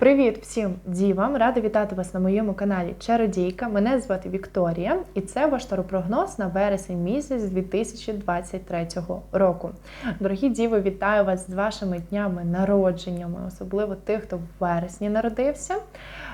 Привіт всім дівам! Рада вітати вас на моєму каналі Чародійка. Мене звати Вікторія, і це ваш таропрогноз на вересень місяць 2023 року. Дорогі діви, вітаю вас з вашими днями народженнями, особливо тих, хто в вересні народився.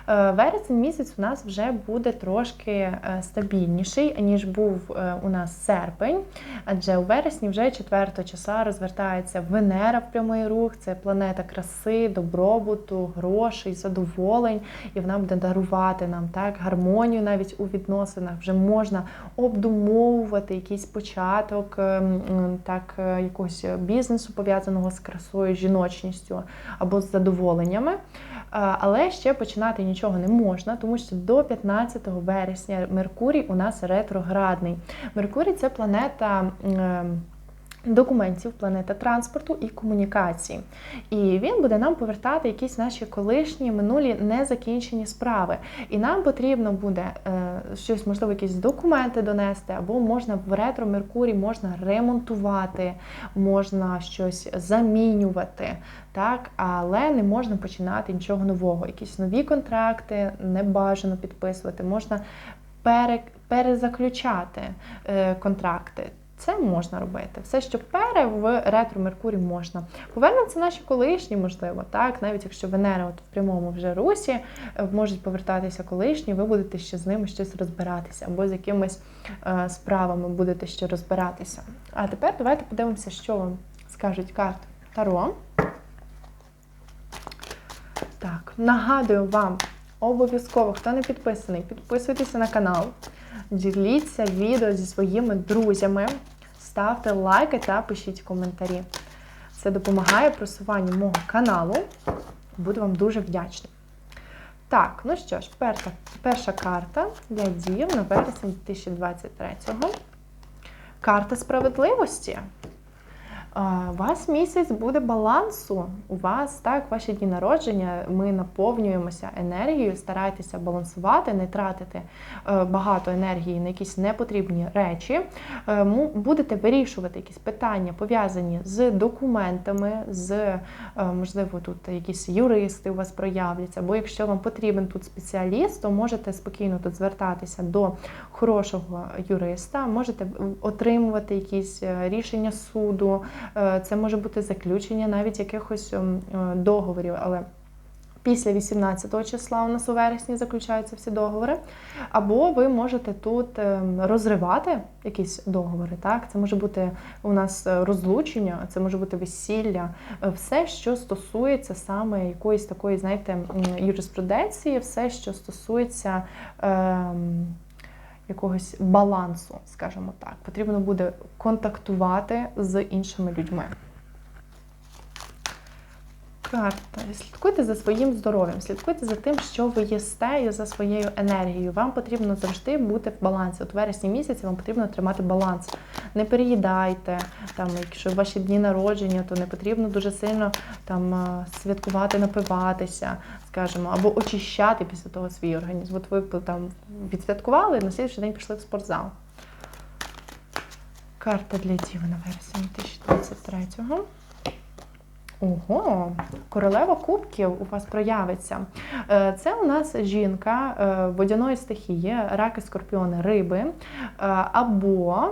Е, Вересень місяць у нас вже буде трошки е, стабільніший, ніж був е, у нас серпень, адже у вересні вже 4 числа розвертається Венера в прямий рух, це планета краси, добробуту, грошей, задоволень, і вона буде дарувати нам так гармонію навіть у відносинах. Вже можна обдумовувати якийсь початок ем, так, якогось бізнесу пов'язаного з красою, жіночністю або з задоволеннями. Але ще починати нічого не можна, тому що до 15 вересня Меркурій у нас ретроградний. Меркурій це планета. Документів, планета транспорту і комунікації. І він буде нам повертати якісь наші колишні минулі незакінчені справи. І нам потрібно буде е, щось, можливо, якісь документи донести, або можна в ретро Меркурій можна ремонтувати, можна щось замінювати, так, але не можна починати нічого нового. Якісь нові контракти не бажано підписувати, можна пере, перезаключати е, контракти. Це можна робити. Все, що пере в ретро Меркурій можна. Повернуться наші колишні, можливо, так, навіть якщо Венера от в прямому вже русі, е, можуть повертатися колишні, ви будете ще з ними щось розбиратися, або з якимись е, справами будете ще розбиратися. А тепер давайте подивимося, що вам скажуть карти Таро. Так, нагадую вам, обов'язково, хто не підписаний, підписуйтеся на канал, діліться відео зі своїми друзями, ставте лайки та пишіть коментарі. Це допомагає просуванню мого каналу. Буду вам дуже вдячна. Так, ну що ж, перша, перша карта для діїв на вересень 2023-го. Карта справедливості. Вас місяць буде балансу. У вас так, ваші дні народження. Ми наповнюємося енергією, старайтеся балансувати, не тратити е, багато енергії на якісь непотрібні речі. Е, Будете вирішувати якісь питання пов'язані з документами, з е, можливо, тут якісь юристи у вас проявляться. Або якщо вам потрібен тут спеціаліст, то можете спокійно тут звертатися до хорошого юриста, можете отримувати якісь рішення суду. Е, Це може бути заключення навіть якихось ем, е, договорів, але після 18 числа у нас у вересні заключаються всі договори. Або ви можете тут ем, розривати якісь договори. Так, це може бути у нас е, розлучення, це може бути весілля, е, все, що стосується саме якоїсь такої, знаєте, юриспруденції, все, що стосується. Ем, якогось балансу, скажімо так. Потрібно буде контактувати з іншими людьми. Карта. Слідкуйте за своїм здоров'ям, слідкуйте за тим, що ви їсте і за своєю енергією. Вам потрібно завжди бути в балансі. От вересні місяці вам потрібно тримати баланс. Не переїдайте, там, якщо ваші дні народження, то не потрібно дуже сильно там святкувати, напиватися, скажімо, або очищати після того свій організм. От ви там відсвяткували, на слідчий день пішли в спортзал. Карта для Діви на вересень 2023-го. Ого, королева кубків у вас проявиться. Е, Це у нас жінка е, водяної стихії, раки, скорпіони, риби. Е, Або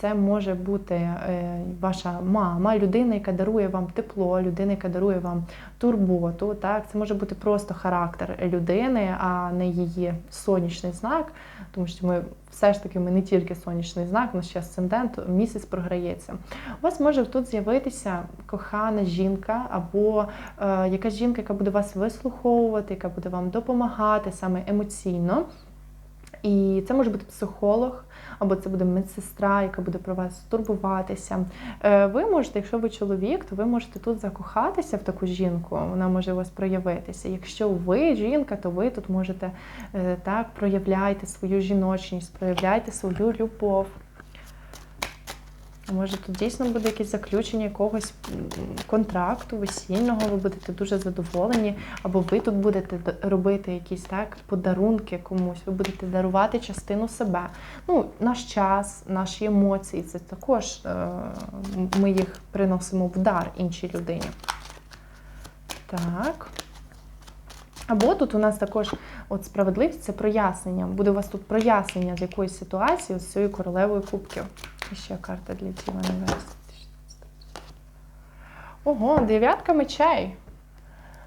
це може бути е, ваша мама, людина, яка дарує вам тепло, людина, яка дарує вам турботу. Так, це може бути просто характер людини, а не її сонячний знак, тому що ми все ж таки ми не тільки сонячний знак, у нас ще асцендент, місяць програється. У вас може тут з'явитися кохана жінка, або е, якась жінка, яка буде вас вислуховувати, яка буде вам допомагати саме емоційно. І це може бути психолог, або це буде медсестра, яка буде про вас турбуватися. Е, Ви можете, якщо ви чоловік, то ви можете тут закохатися в таку жінку, вона може у вас проявитися. Якщо ви жінка, то ви тут можете е, так проявляйте свою жіночність, проявляйте свою любов. Може, тут дійсно буде якесь заключення якогось контракту весільного, ви будете дуже задоволені, або ви тут будете робити якісь так подарунки комусь, ви будете дарувати частину себе. Ну, наш час, наші емоції це також е, ми їх приносимо в дар іншій людині. Так. Або тут у нас також от справедливість це прояснення. Буде у вас тут прояснення з якоїсь ситуації з цією королевою кубків. І ще карта для тіла не вересень. Ого, дев'ятка мечей.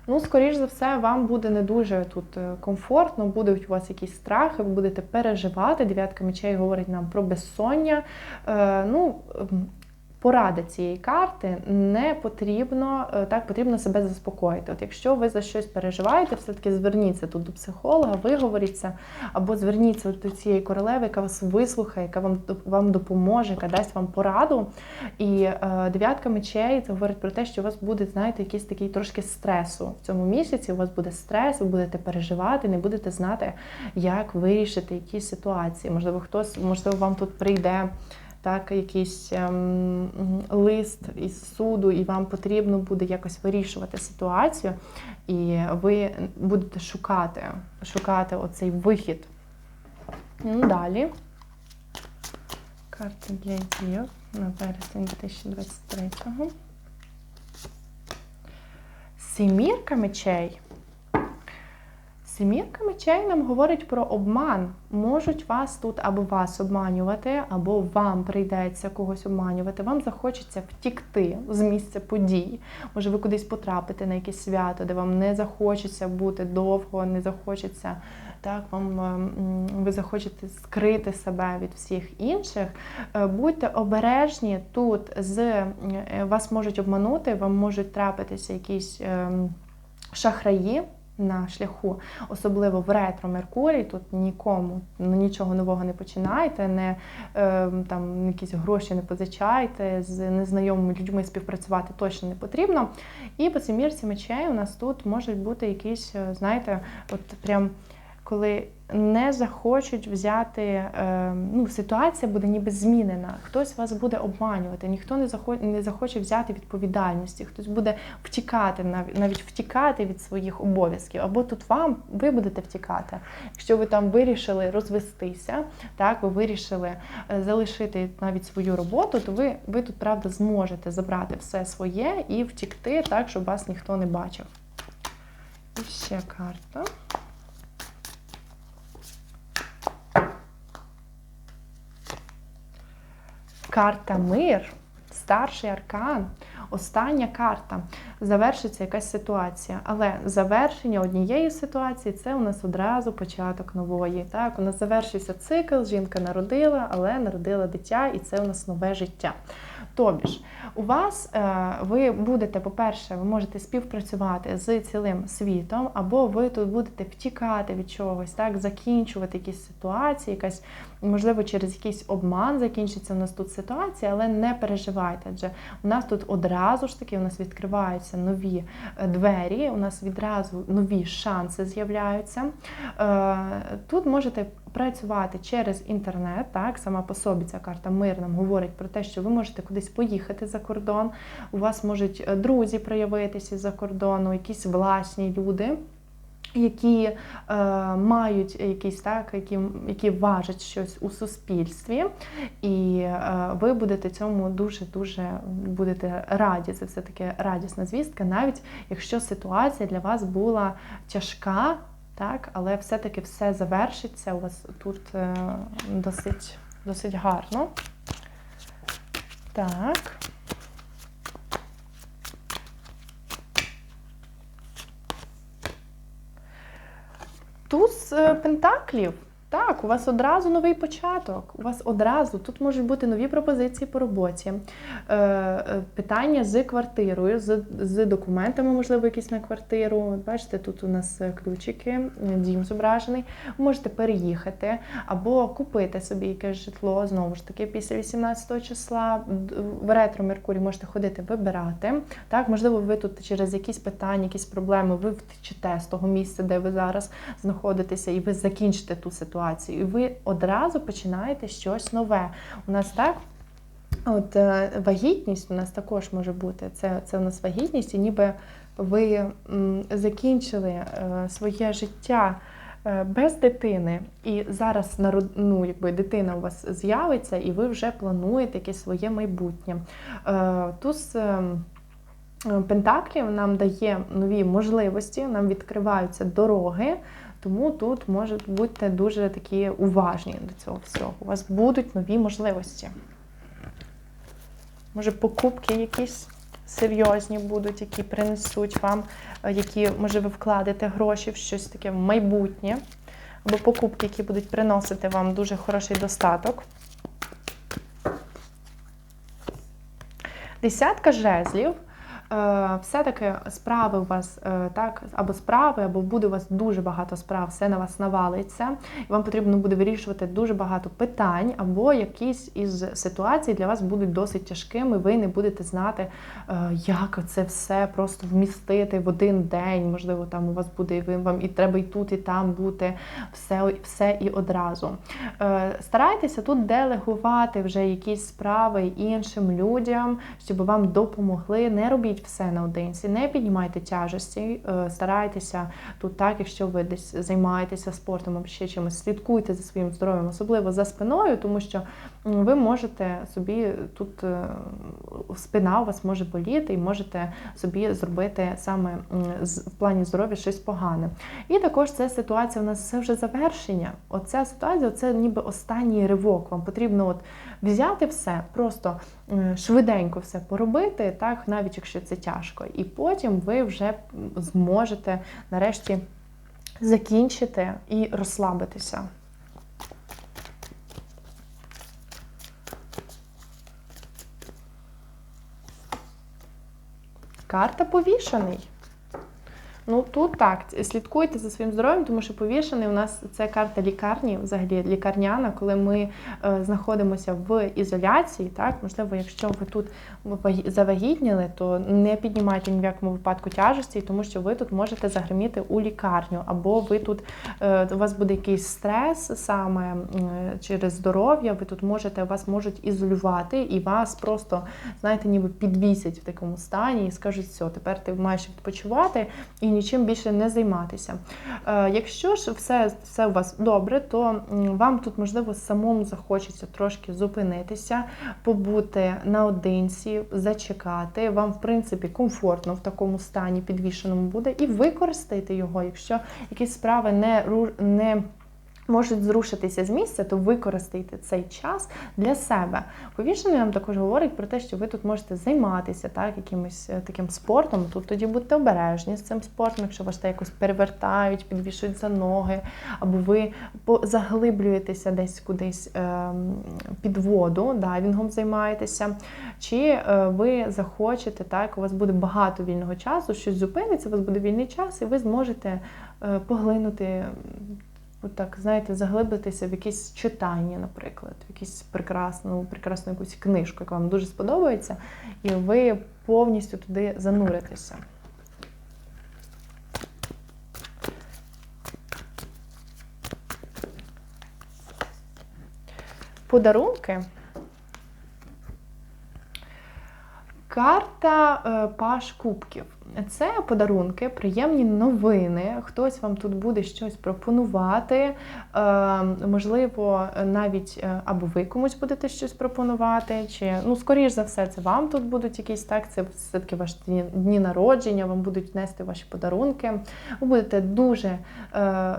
Ну, скоріш за все, вам буде не дуже тут е, комфортно, будуть у вас якісь страхи, ви будете переживати. Дев'ятка мечей говорить нам про безсоння. Е, ну, Порада цієї карти не потрібно е, так, потрібно себе заспокоїти. От якщо ви за щось переживаєте, все-таки зверніться тут до психолога, виговоріться, або зверніться до цієї королеви, яка вас вислухає, яка вам вам допоможе, яка дасть вам пораду. І е, дев'ятка мечей це говорить про те, що у вас буде, знаєте, якийсь такий трошки стресу в цьому місяці. У вас буде стрес, ви будете переживати, не будете знати, як вирішити якісь ситуації. Можливо, хтось, можливо, вам тут прийде так, якийсь ем, лист із суду, і вам потрібно буде якось вирішувати ситуацію, і ви будете шукати шукати оцей вихід. Ну, Далі. Карта для діїв на вересень 2023-го. Сімірка мечей. Сімірка мечей нам говорить про обман. Можуть вас тут або вас обманювати, або вам прийдеться когось обманювати. Вам захочеться втікти з місця подій. Може, ви кудись потрапите на якесь свято, де вам не захочеться бути довго, не захочеться. Так, вам ем, ви захочете скрити себе від всіх інших. Е, будьте обережні тут з е, вас можуть обманути, вам можуть трапитися якісь ем, шахраї на шляху, особливо в ретро Меркурій. Тут нікому ну, нічого нового не починайте, не е, там якісь гроші не позичайте, з незнайомими людьми співпрацювати точно не потрібно. І по цій мечей у нас тут можуть бути якісь, е, знаєте, от прям коли не захочуть взяти, е, ну, ситуація буде ніби змінена. Хтось вас буде обманювати, ніхто не захоче, не захоче взяти відповідальності, хтось буде втікати, навіть втікати від своїх обов'язків. Або тут вам ви будете втікати. Якщо ви там вирішили розвестися, так ви вирішили е, залишити навіть свою роботу, то ви, ви тут правда зможете забрати все своє і втікти так, щоб вас ніхто не бачив. І ще карта. Карта мир, старший аркан, остання карта. Завершиться якась ситуація. Але завершення однієї ситуації це у нас одразу початок нової. Так, У нас завершився цикл, жінка народила, але народила дитя, і це у нас нове життя. Тобі ж, у вас е, ви будете, по-перше, ви можете співпрацювати з цілим світом, або ви тут будете втікати від чогось, так, закінчувати якісь ситуації, якась, можливо, через якийсь обман закінчиться у нас тут ситуація, але не переживайте. Адже у нас тут одразу ж таки у нас відкриваються нові е, двері, у нас відразу нові шанси з'являються. Е, тут можете працювати через інтернет. Так, сама по собі ця карта мир нам говорить про те, що ви можете кудись поїхати за кордон. У вас можуть е, друзі проявитися за кордону, якісь власні люди. Які е, мають якісь так, які які важать щось у суспільстві, і е, ви будете цьому дуже-дуже будете раді. Це все таки радісна звістка, навіть якщо ситуація для вас була тяжка, так, але все-таки все завершиться. У вас тут е, досить, досить гарно. Так. Туз е, пентаклів. Так, у вас одразу новий початок. У вас одразу тут можуть бути нові пропозиції по роботі, е, е, питання з квартирою, з з документами, можливо, якісь на квартиру. Бачите, тут у нас ключики, дім зображений. Можете переїхати або купити собі якесь житло. Знову ж таки, після 18 числа в ретро Меркурій можете ходити вибирати. Так, Можливо, ви тут через якісь питання, якісь проблеми, ви втечете з того місця, де ви зараз знаходитеся, і ви закінчите ту ситуацію ситуацію, і ви одразу починаєте щось нове. У нас так. От е, вагітність у нас також може бути. Це це у нас вагітність, і ніби ви закінчили е, своє життя е, без дитини, і зараз ну, якби дитина у вас з'явиться, і ви вже плануєте якесь своє майбутнє. Туз Пентаклів нам дає нові можливості, нам відкриваються дороги, тому тут можуть бути дуже такі уважні до цього всього. У вас будуть нові можливості. Може, покупки якісь серйозні будуть, які принесуть вам, е, які, може, ви вкладете гроші в щось таке в майбутнє, або покупки, які будуть приносити вам дуже хороший достаток. Десятка жезлів. Е, Все-таки справи у вас е, так, або справи, або буде у вас дуже багато справ, все на вас навалиться, і вам потрібно буде вирішувати дуже багато питань, або якісь із ситуацій для вас будуть досить тяжкими. Ви не будете знати, е, як це все просто вмістити в один день. Можливо, там у вас буде і вам і треба і тут, і там бути все, все і одразу. Старайтеся тут делегувати вже якісь справи іншим людям, щоб вам допомогли. Не робіть все наодинці, не піднімайте тяжесті, е, старайтеся тут, так, якщо ви десь займаєтеся спортом або ще чимось, слідкуйте за своїм здоров'ям, особливо за спиною, тому що ви можете собі тут е, спина у вас може боліти, і можете собі зробити саме в плані здоров'я щось погане. І також ця ситуація у нас це вже завершення. Оця ситуація це ніби останній ривок. Вам потрібно от взяти все, просто швиденько все поробити, так, навіть якщо це тяжко. І потім ви вже зможете нарешті закінчити і розслабитися. Карта повішений. Ну тут так, слідкуйте за своїм здоров'ям, тому що повішений у нас це карта лікарні, взагалі лікарняна, коли ми е, знаходимося в ізоляції. Так, можливо, якщо ви тут завагітніли, то не піднімайте ні в якому випадку тяжесті, тому що ви тут можете загриміти у лікарню, або ви тут е, у вас буде якийсь стрес саме м, через здоров'я. Ви тут можете вас можуть ізолювати і вас просто знаєте, ніби підвісять в такому стані і скажуть, все, тепер ти маєш відпочивати і нічим більше не займатися. Е, Якщо ж все, все у вас добре, то вам тут можливо самому захочеться трошки зупинитися, побути наодинці, зачекати. Вам, в принципі, комфортно в такому стані підвішеному буде, і використайте його, якщо якісь справи не не можуть зрушитися з місця, то використайте цей час для себе. Повішений нам також говорить про те, що ви тут можете займатися так, якимось е, таким спортом. Тут тоді будьте обережні з цим спортом, якщо вас те якось перевертають, підвішують за ноги, або ви заглиблюєтеся десь кудись ем, під воду, дайвінгом займаєтеся, чи е, ви захочете, так, у вас буде багато вільного часу, щось зупиниться, у вас буде вільний час, і ви зможете е, поглинути. М, Отак, знаєте, заглибитися в якісь читання, наприклад, в якусь прекрасну, прекрасну якусь книжку, яка вам дуже сподобається, і ви повністю туди зануритеся. Подарунки. Карта е, Паш Кубків. Це подарунки, приємні новини. Хтось вам тут буде щось пропонувати. Е, можливо, навіть е, або ви комусь будете щось пропонувати, чи ну, скоріш за все, це вам тут будуть якісь так. Це все-таки ваші дні, народження, вам будуть нести ваші подарунки. Ви будете дуже е,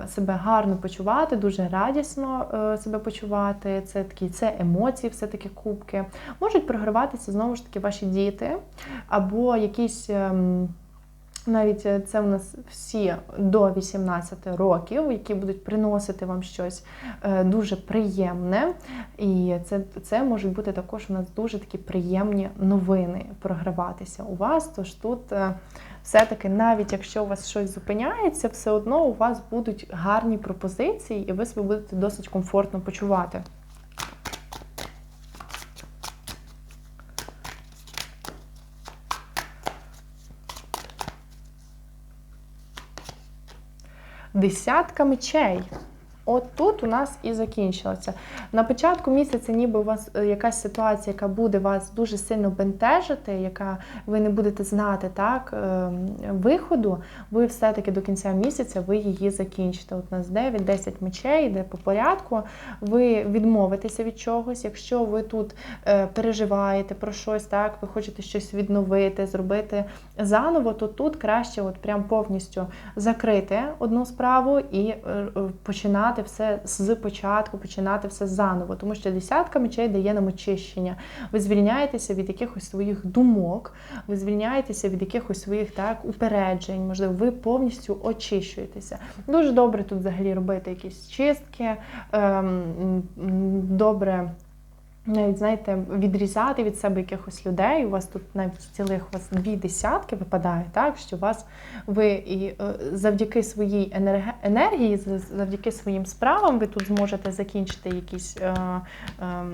себе гарно почувати, дуже радісно себе почувати. Це такі це емоції, все таки кубки. Можуть програватися знову ж таки ваші діти, або якісь. Навіть е, це у нас всі до 18 років, які будуть приносити вам щось е, дуже приємне. І це, це можуть бути також у нас дуже такі приємні новини програватися у вас. Тож тут е, все-таки, навіть якщо у вас щось зупиняється, все одно у вас будуть гарні пропозиції, і ви себе будете досить комфортно почувати. Десятка мечей. От тут у нас і закінчилося. На початку місяця, ніби у вас е, якась ситуація, яка буде вас дуже сильно бентежити, яка ви не будете знати так, е, виходу, ви все-таки до кінця місяця ви її закінчите. От у нас 9-10 мечей, йде по порядку. Ви відмовитеся від чогось. Якщо ви тут е, переживаєте про щось, так, ви хочете щось відновити, зробити заново, то тут краще от прям повністю закрити одну справу і е, е, починати все з початку, починати все заново. Тому що десятка мечей дає нам очищення. Ви звільняєтеся від якихось своїх думок, ви звільняєтеся від якихось своїх так упереджень. Можливо, ви повністю очищуєтеся. Дуже добре тут взагалі робити якісь чистки. ем, Добре. Навіть знаєте, відрізати від себе якихось людей. У вас тут навіть цілих у вас дві десятки випадає, так що вас ви і е, завдяки своїй енергії, завдяки своїм справам, ви тут зможете закінчити якісь е, е,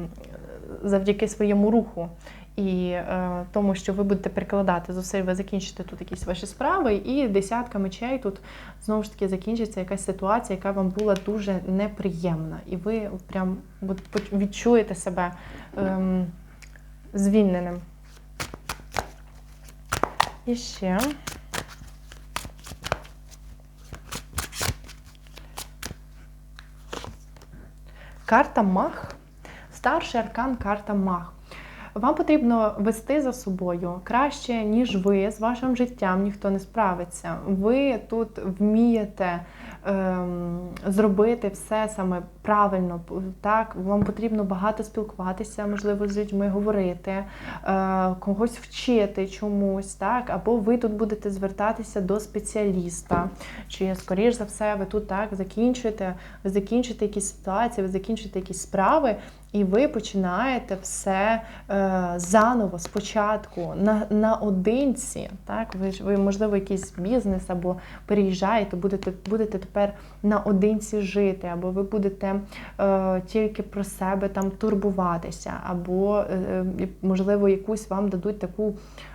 завдяки своєму руху. І е, тому, що ви будете прикладати зусиль, ви закінчите тут якісь ваші справи, і десятка мечей тут знову ж таки закінчиться якась ситуація, яка вам була дуже неприємна, і ви прям відчуєте себе ем, звільненим. І ще. Карта Мах. Старший аркан карта Мах. Вам потрібно вести за собою краще, ніж ви з вашим життям ніхто не справиться. Ви тут вмієте ем, зробити все саме правильно. Так, вам потрібно багато спілкуватися, можливо, з людьми говорити, е, когось вчити чомусь, так, або ви тут будете звертатися до спеціаліста. Чи скоріш за все, ви тут так закінчуєте, ви закінчите якісь ситуації, ви закінчите якісь справи. І ви починаєте все е, заново спочатку на, наодинці. Так, ви ж ви, можливо, якийсь бізнес або переїжджаєте, будете будете тепер наодинці жити, або ви будете е, тільки про себе там турбуватися, або е, можливо якусь вам дадуть таку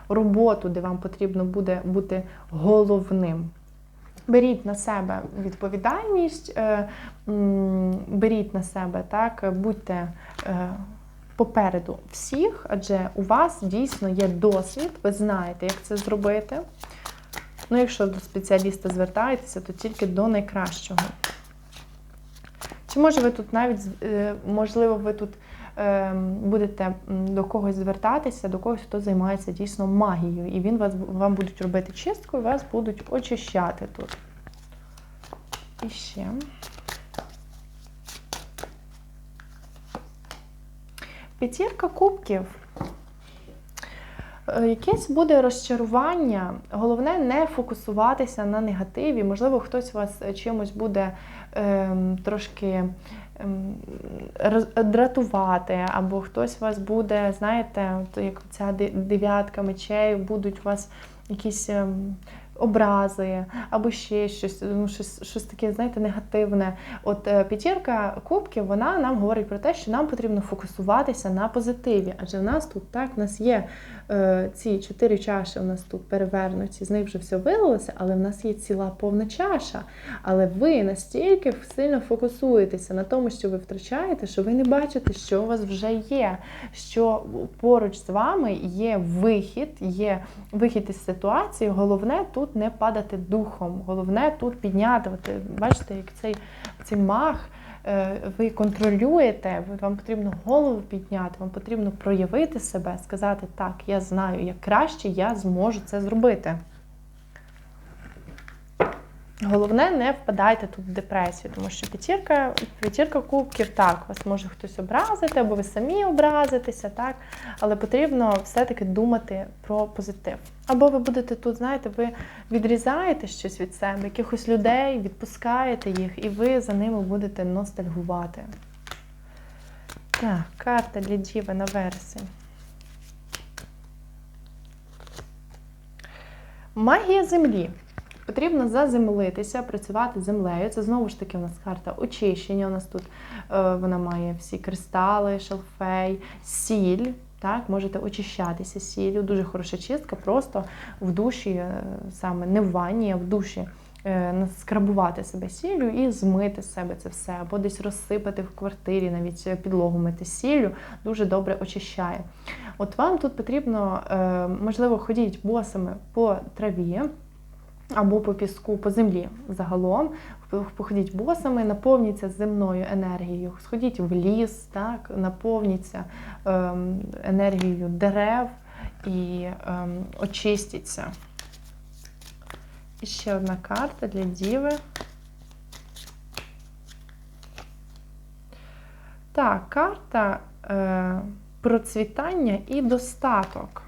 роботу, де вам потрібно буде бути головним. Беріть на себе відповідальність, е, беріть на себе, так, будьте е, попереду всіх, адже у вас дійсно є досвід, ви знаєте, як це зробити. Ну, якщо до спеціаліста звертаєтеся, то тільки до найкращого. Чи може ви тут навіть, е, можливо, ви тут будете до когось звертатися, до когось, хто займається дійсно магією, і він вас, вам будуть робити чистку, і вас будуть очищати тут. І ще. П'ятірка кубків. Е, Якесь буде розчарування. Головне не фокусуватися на негативі. Можливо, хтось вас чимось буде ем, трошки ем, дратувати, або хтось вас буде, знаєте, от як ця дев'ятка мечей, будуть у вас якісь. ем, Образи або ще щось, ну, щось, щось таке, знаєте, негативне. От е, п'ятірка кубків, вона нам говорить про те, що нам потрібно фокусуватися на позитиві. Адже в нас тут так, в нас є ці чотири чаші, у нас тут перевернуті, з них вже все вилилося, але в нас є ціла повна чаша. Але ви настільки сильно фокусуєтеся на тому, що ви втрачаєте, що ви не бачите, що у вас вже є, що поруч з вами є вихід, є вихід із ситуації. Головне тут не падати духом, головне тут підняти. Е, бачите, як цей, цей мах. Е, Ви контролюєте, вам потрібно голову підняти, вам потрібно проявити себе, сказати так, я знаю, як краще я зможу це зробити. Головне, не впадайте тут в депресію, тому що п'ятірка, п'ятірка кубків, так, вас може хтось образити, або ви самі образитеся, так, але потрібно все-таки думати про позитив. Або ви будете тут, знаєте, ви відрізаєте щось від себе, якихось людей, відпускаєте їх, і ви за ними будете ностальгувати. Так, карта для Діви на вересень. Магія землі. Потрібно заземлитися, працювати землею. Це знову ж таки у нас карта очищення. У нас тут е, вона має всі кристали, шалфей, сіль. Так, можете очищатися сіллю. Дуже хороша чистка, просто в душі, е, саме не в ванні, а в душі. е, наскрабувати себе сіллю і змити з себе це все, або десь розсипати в квартирі, навіть підлогу мити сіллю, дуже добре очищає. От вам тут потрібно, можливо, ходіть босами по траві. Або по піску, по землі загалом, походіть босами, наповніться земною енергією, сходіть в ліс, так, наповніться ем, енергією дерев і ем, очистіться. І ще одна карта для Діви. Так, карта е, процвітання і достаток.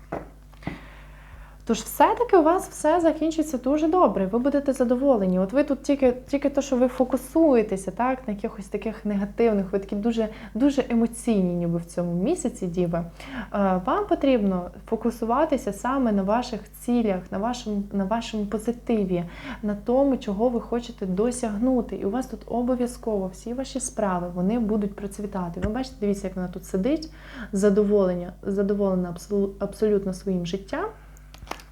Тож, все-таки у вас все закінчиться дуже добре, ви будете задоволені. От ви тут тільки тільки те, що ви фокусуєтеся так, на якихось таких негативних, ви такі дуже дуже емоційні, ніби в цьому місяці, діви. Е, вам потрібно фокусуватися саме на ваших цілях, на вашому, на вашому позитиві, на тому, чого ви хочете досягнути. І у вас тут обов'язково всі ваші справи вони будуть процвітати. Ви бачите, дивіться, як вона тут сидить, задоволення, задоволена абсолютно своїм життям.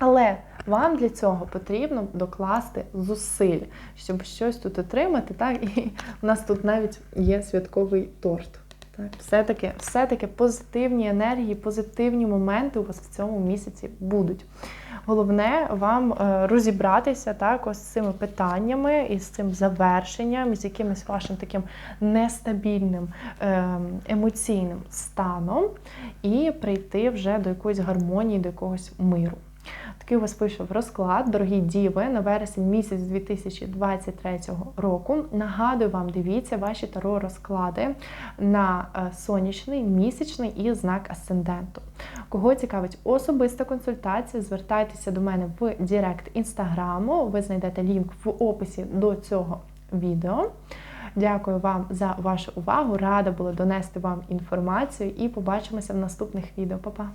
Але вам для цього потрібно докласти зусиль, щоб щось тут отримати. Так, і у нас тут навіть є святковий торт. Так, все-таки все-таки позитивні енергії, позитивні моменти у вас в цьому місяці будуть. Головне вам е, розібратися так, з цими питаннями і з цим завершенням, з якимось вашим таким нестабільним ем, емоційним станом, і прийти вже до якоїсь гармонії, до якогось миру. Такий у вас вийшов розклад, дорогі діви, на вересень місяць 2023 року. Нагадую вам, дивіться ваші таро розклади на е, сонячний, місячний і знак асценденту. Кого цікавить особиста консультація, звертайтеся до мене в Директ інстаграму. Ви знайдете лінк в описі до цього відео. Дякую вам за вашу увагу. Рада була донести вам інформацію і побачимося в наступних відео. Па-па!